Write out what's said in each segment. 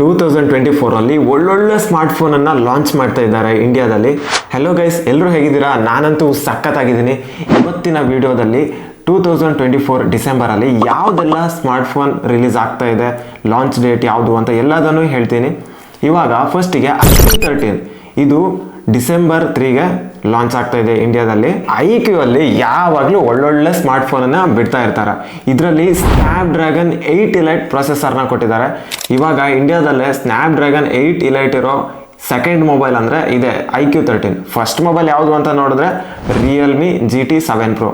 Two thousand twenty ಫೋರಲ್ಲಿ ಒಳ್ಳೊಳ್ಳೆ ಸ್ಮಾರ್ಟ್ಫೋನನ್ನು launch ಮಾಡ್ತಾ ಇದ್ದಾರೆ ಇಂಡಿಯಾದಲ್ಲಿ. ಹೆಲೋ ಗೈಸ್ ಎಲ್ಲರೂ ಹೇಗಿದ್ದೀರಾ? ನಾನಂತೂ ಸಖತ್ತಾಗಿದ್ದೀನಿ. ಇವತ್ತಿನ ವಿಡಿಯೋದಲ್ಲಿ ಟೂ ತೌಸಂಡ್ ಟ್ವೆಂಟಿ ಫೋರ್ ಡಿಸೆಂಬರಲ್ಲಿ ಯಾವುದೆಲ್ಲ ಸ್ಮಾರ್ಟ್ಫೋನ್ ರಿಲೀಸ್ ಆಗ್ತಾ ಇದೆ ಲಾಂಚ್ ಡೇಟ್ ಯಾವುದು ಅಂತ ಎಲ್ಲದನ್ನು ಹೇಳ್ತೀನಿ. ಇವಾಗ ಫಸ್ಟಿಗೆ ಐ ತರ್ಟೀನ್ ಇದು ಡಿಸೆಂಬರ್ ತ್ರೀಗೆ ಲಾಂಚ್ ಆಗ್ತಾ ಇದೆ ಇಂಡಿಯಾದಲ್ಲಿ. ಐ ಕ್ಯೂ ಅಲ್ಲಿ ಯಾವಾಗಲೂ ಒಳ್ಳೊಳ್ಳೆ ಸ್ಮಾರ್ಟ್ ಫೋನನ್ನು ಬಿಡ್ತಾ ಇರ್ತಾರೆ. ಇದರಲ್ಲಿ ಸ್ನ್ಯಾಪ್ ಡ್ರ್ಯಾಗನ್ ಏಯ್ಟ್ ಇಲೈಟ್ ಪ್ರೊಸೆಸರ್ನ ಕೊಟ್ಟಿದ್ದಾರೆ. ಇವಾಗ ಇಂಡಿಯಾದಲ್ಲೇ ಸ್ನ್ಯಾಪ್ ಡ್ರ್ಯಾಗನ್ ಏಯ್ಟ್ ಇಲೈಟ್ ಇರೋ ಸೆಕೆಂಡ್ ಮೊಬೈಲ್ ಅಂದರೆ ಇದೆ I Q thirteen. First mobile ಯಾವುದು ಅಂತ ನೋಡಿದ್ರೆ Realme G T seven pro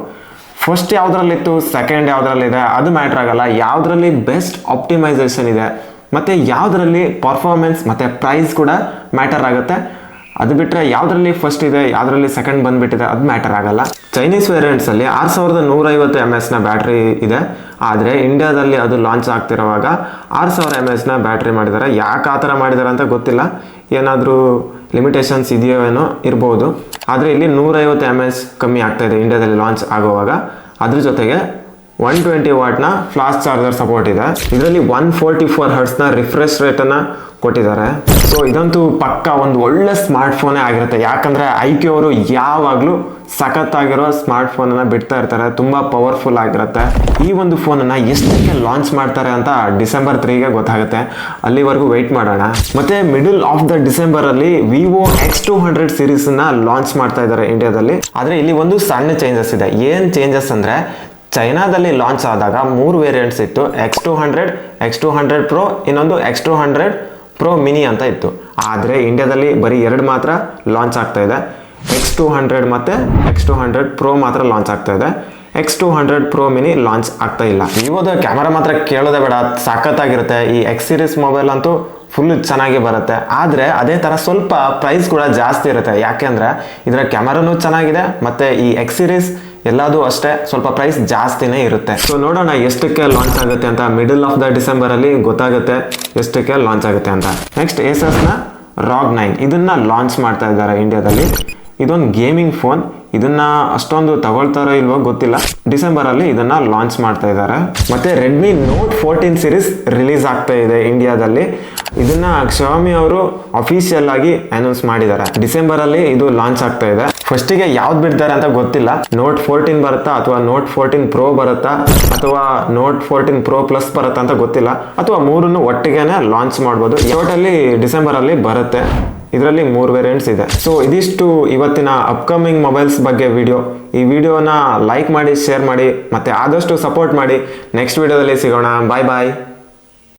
first ಯಾವುದ್ರಲ್ಲಿತ್ತು, second ಯಾವುದ್ರಲ್ಲಿದೆ, ಅದು ಮ್ಯಾಟ್ರ್ ಆಗಲ್ಲ. ಯಾವುದರಲ್ಲಿ ಬೆಸ್ಟ್ ಆಪ್ಟಿಮೈಸೇಷನ್ ಇದೆ, ಮತ್ತು ಯಾವುದರಲ್ಲಿ ಪರ್ಫಾರ್ಮೆನ್ಸ್ ಮತ್ತು ಪ್ರೈಸ್ ಕೂಡ ಮ್ಯಾಟರ್ ಆಗುತ್ತೆ. ಅದು ಬಿಟ್ಟರೆ ಯಾವುದರಲ್ಲಿ ಫಸ್ಟ್ ಇದೆ, ಯಾವುದ್ರಲ್ಲಿ ಸೆಕೆಂಡ್ ಬಂದುಬಿಟ್ಟಿದೆ, ಅದು ಮ್ಯಾಟರ್ ಆಗಲ್ಲ. ಚೈನೀಸ್ ವೇರಿಯಂಟ್ಸಲ್ಲಿ ಆರು ಸಾವಿರದ ನೂರೈವತ್ತು ಎಂ ಎಸ್ನ ಬ್ಯಾಟ್ರಿ ಇದೆ. ಆದರೆ ಇಂಡಿಯಾದಲ್ಲಿ ಅದು ಲಾಂಚ್ ಆಗ್ತಿರುವಾಗ ಆರು ಸಾವಿರ ಎಂ ಎಸ್ನ ಬ್ಯಾಟ್ರಿ ಮಾಡಿದ್ದಾರೆ ಯಾಕೆ ಆ ಥರ ಮಾಡಿದ್ದಾರೆ ಅಂತ ಗೊತ್ತಿಲ್ಲ. ಏನಾದರೂ ಲಿಮಿಟೇಷನ್ಸ್ ಇದೆಯೋ ಏನೋ ಇರ್ಬೋದು. ಆದರೆ ಇಲ್ಲಿ ನೂರೈವತ್ತು ಎಂ ಎಸ್ ಕಮ್ಮಿ ಆಗ್ತಾ ಇದೆ ಇಂಡಿಯಾದಲ್ಲಿ ಲಾಂಚ್ ಆಗುವಾಗ. ಅದ್ರ ಜೊತೆಗೆ ಒನ್ ಟ್ವೆಂಟಿ ವಾಟ್ನ ಫ್ಲಾಸ್ಟ್ ಚಾರ್ಜರ್ ಸಪೋರ್ಟ್ ಇದೆ. ಇದರಲ್ಲಿ ಒನ್ ಫೋರ್ಟಿ ಫೋರ್ ಹರ್ಟ್ಸ್ನ ರಿಫ್ರೆಶ್ ರೇಟನ್ನು ಕೊಟ್ಟಿದ್ದಾರೆ. ಸೊ ಇದಂತೂ ಪಕ್ಕ ಒಂದು ಒಳ್ಳೆ ಸ್ಮಾರ್ಟ್ಫೋನೇ ಆಗಿರುತ್ತೆ. ಯಾಕಂದರೆ ಐ ಕ್ಯೂ ಅವರು ಯಾವಾಗಲೂ ಸಖತ್ತಾಗಿರೋ ಸ್ಮಾರ್ಟ್ಫೋನನ್ನು ಬಿಡ್ತಾ ಇರ್ತಾರೆ. ತುಂಬ ಪವರ್ಫುಲ್ ಆಗಿರುತ್ತೆ. ಈ ಒಂದು ಫೋನನ್ನು ಎಷ್ಟಕ್ಕೆ ಲಾಂಚ್ ಮಾಡ್ತಾರೆ ಅಂತ ಡಿಸೆಂಬರ್ ತ್ರೀಗೆ ಗೊತ್ತಾಗುತ್ತೆ. ಅಲ್ಲಿವರೆಗೂ ವೆಯ್ಟ್ ಮಾಡೋಣ. ಮತ್ತೆ ಮಿಡಲ್ ಆಫ್ ದ ಡಿಸೆಂಬರಲ್ಲಿ ವಿವೊ ಎಕ್ಸ್ ಟು ಹಂಡ್ರೆಡ್ ಸೀರೀಸನ್ನು ಲಾಂಚ್ ಮಾಡ್ತಾ ಇದ್ದಾರೆ ಇಂಡಿಯಾದಲ್ಲಿ ಆದರೆ ಇಲ್ಲಿ ಒಂದು ಸಣ್ಣ ಚೇಂಜಸ್ ಇದೆ. ಏನು ಚೇಂಜಸ್ ಅಂದರೆ ಚೈನಾದಲ್ಲಿ ಲಾಂಚ್ ಆದಾಗ ಮೂರು ವೇರಿಯಂಟ್ಸ್ ಇತ್ತು. X two hundred X two hundred pro ಇನ್ನೊಂದು X two hundred pro mini ಅಂತ ಇತ್ತು. ಆದರೆ ಇಂಡಿಯಾದಲ್ಲಿ ಬರೀ ಎರಡು ಮಾತ್ರ ಲಾಂಚ್ ಆಗ್ತಾ ಇದೆ. ಎಕ್ಸ್ ಟು ಹಂಡ್ರೆಡ್ ಮತ್ತು ಎಕ್ಸ್ ಟು ಹಂಡ್ರೆಡ್ ಪ್ರೋ ಮಾತ್ರ ಲಾಂಚ್ ಆಗ್ತಾ ಇದೆ. X two hundred pro mini launch ಆಗ್ತಾ ಇಲ್ಲ. ವಿವೋದ ಕ್ಯಾಮರಾ ಮಾತ್ರ ಕೇಳೋದೇ ಬೇಡ ಸಾಕತ್ತಾಗಿರುತ್ತೆ ಈ ಎಕ್ಸ್ ಸೀರೀಸ್ ಮೊಬೈಲ್ ಅಂತೂ ಫುಲ್ ಚೆನ್ನಾಗಿ ಬರುತ್ತೆ. ಆದರೆ ಅದೇ ಥರ ಸ್ವಲ್ಪ ಪ್ರೈಸ್ ಕೂಡ ಜಾಸ್ತಿ ಇರುತ್ತೆ. ಯಾಕೆಂದರೆ ಇದರ ಕ್ಯಾಮರಾನು ಚೆನ್ನಾಗಿದೆ, ಮತ್ತು ಈ ಎಕ್ಸ್ ಸೀರೀಸ್ ಎಲ್ಲದೂ ಅಷ್ಟೇ ಸ್ವಲ್ಪ ಪ್ರೈಸ್ ಜಾಸ್ತಿನೇ ಇರುತ್ತೆ. ಸೊ ನೋಡೋಣ ಎಷ್ಟಕ್ಕೆ ಲಾಂಚ್ ಆಗುತ್ತೆ ಅಂತ ಮಿಡಲ್ ಆಫ್ ದ ಡಿಸೆಂಬರ್ ಅಲ್ಲಿ ಗೊತ್ತಾಗುತ್ತೆ ಎಷ್ಟಕ್ಕೆ ಲಾಂಚ್ ಆಗುತ್ತೆ ಅಂತ. ನೆಕ್ಸ್ಟ್ ಏಸಸ್ನ ರಾಗ್ ನೈನ್ ಇದನ್ನ ಲಾಂಚ್ ಮಾಡ್ತಾ ಇದ್ದಾರೆ ಇಂಡಿಯಾದಲ್ಲಿ ಇದೊಂದು ಗೇಮಿಂಗ್ ಫೋನ್ ಇದನ್ನ ಅಷ್ಟೊಂದು ತಗೊಳ್ತಾರೋ ಇಲ್ವೋ ಗೊತ್ತಿಲ್ಲ. ಡಿಸೆಂಬರ್ ಅಲ್ಲಿ ಇದನ್ನ ಲಾಂಚ್ ಮಾಡ್ತಾ ಇದ್ದಾರೆ. ಮತ್ತೆ Redmi Note fourteen series release ಆಗ್ತಾ ಇದೆ ಇಂಡಿಯಾದಲ್ಲಿ ಇದನ್ನ ಕ್ಷವಾಮಿ ಅವರು ಅಫಿಷಿಯಲ್ ಆಗಿ ಅನೌನ್ಸ್ ಮಾಡಿದ್ದಾರೆ. ಡಿಸೆಂಬರ್ ಅಲ್ಲಿ ಇದು ಲಾಂಚ್ ಆಗ್ತಾ ಇದೆ. ಫಸ್ಟಿಗೆ ಯಾವ್ದು ಬಿಡ್ತಾರೆ ಅಂತ ಗೊತ್ತಿಲ್ಲ. ನೋಟ್ ಫೋರ್ಟೀನ್ ಬರುತ್ತಾ ಅಥವಾ ನೋಟ್ ಫೋರ್ಟೀನ್ ಪ್ರೋ ಬರುತ್ತಾ ಅಥವಾ ನೋಟ್ ಫೋರ್ಟೀನ್ ಪ್ರೋ ಪ್ಲಸ್ ಬರುತ್ತಾ ಅಂತ ಗೊತ್ತಿಲ್ಲ. ಅಥವಾ ಮೂರನ್ನು ಒಟ್ಟಿಗೆನೆ ಲಾಂಚ್ ಮಾಡ್ಬೋದು. ಟೋಟಲಿ ಡಿಸೆಂಬರ್ ಅಲ್ಲಿ ಬರುತ್ತೆ. ಇದರಲ್ಲಿ ಮೂರು ವೇರಿಯಂಟ್ಸ್ ಇದೆ. ಸೊ ಇದಿಷ್ಟು ಇವತ್ತಿನ ಅಪ್ಕಮಿಂಗ್ ಮೊಬೈಲ್ಸ್ ಬಗ್ಗೆ ವಿಡಿಯೋ ಈ ವಿಡಿಯೋನ ಲೈಕ್ ಮಾಡಿ ಶೇರ್ ಮಾಡಿ, ಮತ್ತೆ ಆದಷ್ಟು ಸಪೋರ್ಟ್ ಮಾಡಿ. ನೆಕ್ಸ್ಟ್ ವಿಡಿಯೋದಲ್ಲಿ ಸಿಗೋಣ. ಬಾಯ್ ಬಾಯ್